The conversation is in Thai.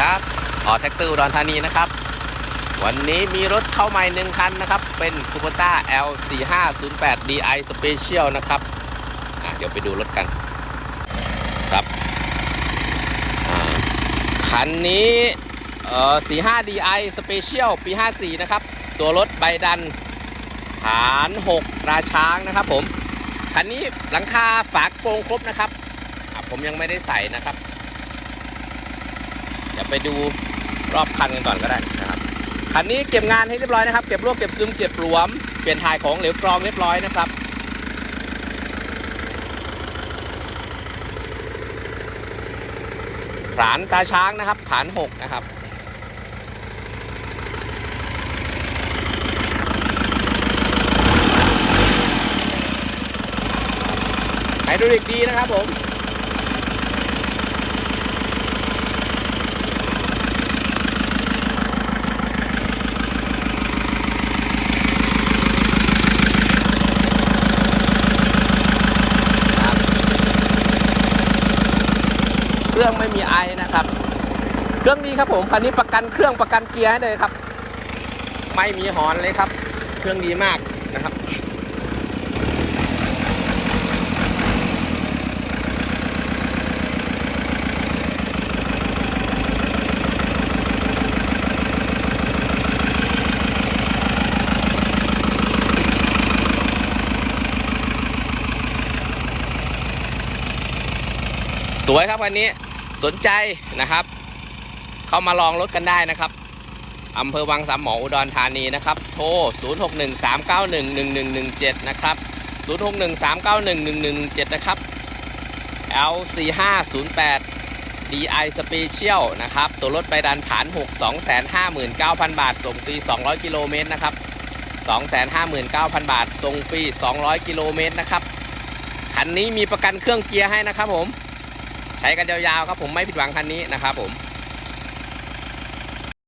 ครับออแท็กเตอร์อุดรธานีนะครับ วันนี้มีรถเข้าใหม่หนึ่งคันนะครับ เป็น k u b o t a L4508 DI Special นะครับ เดี๋ยวไปดูรถกันครับคันนี้เอ่อ45 DI Special ปี 54 นะครับ ตัวรถใบดันฐาน 6 ราช้างนะครับผม คันนี้หลังคาฝากโปร่งครบนะครับ ผมยังไม่ได้ใส่นะครับ เดี๋ยวไปดูรอบคันกันก่อนก็ได้นะครับคันนี้เก็บงานให้เรียบร้อยนะครับเก็บรวบเก็บซึมเก็บหลวมเปลี่ยนถ่ายของเหลวกรองเรียบร้อยนะครับฐานตาช้างนะครับฐานหกนะครับไฮดรอลิกดีนะครับผม เครื่องไม่มีไอนะครับ เครื่องดีครับผมคันนี้ประกันเครื่องประกันเกียร์ให้เลยครับ ไม่มีหอนเลยครับ เครื่องดีมากนะครับสวยครับวันนี้ สนใจนะครับ เข้ามาลองรถกันได้นะครับอำเภอวังสามหมออุดรธานีนะครับ โทร 0613911117 นะครับ 0613911117 นะครับ L4508 DI Special นะครับ ตัวรถไปดันฐาน 6 259,000 บาท ส่งฟรี 200 กิโลเมตรนะครับ259,000 บาท ส่งฟรี 200 กิโลเมตรนะครับ คันนี้มีประกันเครื่องเกียร์ให้นะครับผม ใช้กันยาวๆครับผมไม่ผิดหวังคันนี้นะครับผม